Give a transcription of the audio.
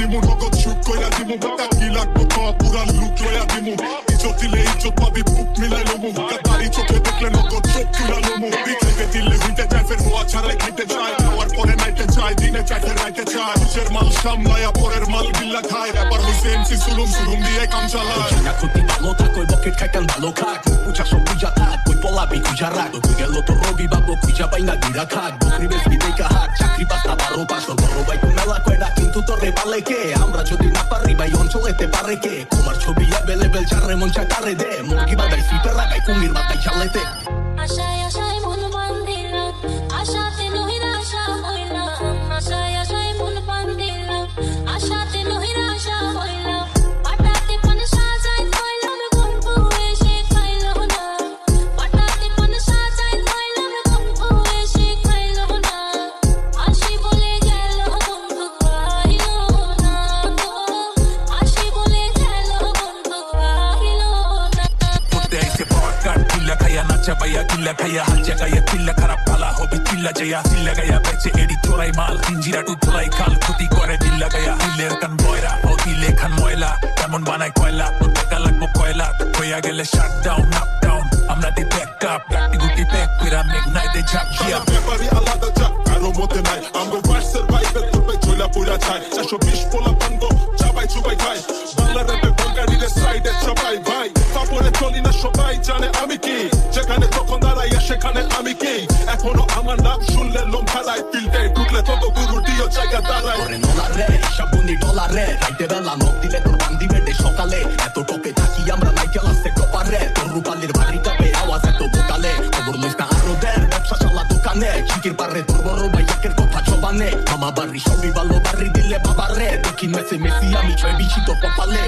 দিমু, নগদ শুট কইরা দিমু টাকা কি লাগবো ক পুরা লুট লইয়া দিমু। ইজ্জত দিলে ইজ্জত পাবি, বুক মিলাই লমু। গাদারি চোখে দেখলে নগদ চোখ তুলা লমু। বিখাইতে দিলে হইতে চাই ফের মোয়া ছাড়াই খাইতে চাই খাওয়ার পরে নাইতে চাই দিনে চাইতে রাইতে চাই নিজের মাল সামলায়া পরের মাল বিল্লা খায়। ব্যাপার হইছে এমসি সুলুম সুলুম দিয়ে কাম চালায়। না ক্ষতি ভালো থাক ওই বকেট খাইতাম ভালো খাক। পূজা সব পূজা থাক, ওই পলাবি খুঁজা রাখ তুই গেল তো রবি বাবু, খুঁজা পাই না দিরা খাক। বকরি বেশি দেখা হাক কিন্তু তোর পালে কে আমরা যদি না পারি ভাই অঞ্চলেতে পারে কে কুমার ছবি অ্যাভেলেবেল চারে মন চাকারে দে মুরগি বাদাই সুইটার লাগাই কুমির মাথায় চালাইতে আশায় আশায় মন কিল্লা খারাপ পালা হবে কিল্লা যাইয়া কিল্লা গাইয়া বেচে এডি চোরাই মাল হিঞ্জিরা টু চোরাই খাল ক্ষতি করে দিল্লা গাইয়া দিলের কান বয়রা ও দিলে খান ময়লা কেমন বানায় কয়লা ও টাকা লাগবো কয়লা হইয়া গেলে শাট ডাউন আপ ডাউন আমরা দি ব্যাক আপ গাটি গুটি কইরা দে ব্যাপারই আলাদা চাপ কারও মধ্যে নাই চইলা পুরা চারশো বিশ পোলা বাংলা র্যাপে সাইডে ভাই তারপরে চলি না সবাই জানে আমি কি সেখানে আমি কি? এখনও আমার নাম শুনলে লোম খারাই ফিল্ডে ঢুকলে তত গুরু দিও জায়গা দাঁড়ায়। সাবুনি বেলা দিলে তোর সকালে। এত থাকি আমরা তোর রূপালির কাপে আওয়াজ এত বোকালে। খবর আরও দের ব্যবসা দোকানে। পারে তোর বড় কথা মামা বাড়ি, সবই ভালো, বাড়ি দিলে দক্ষিণ মেসে মেসি, আমি ছয় বিছি তোর কপালে।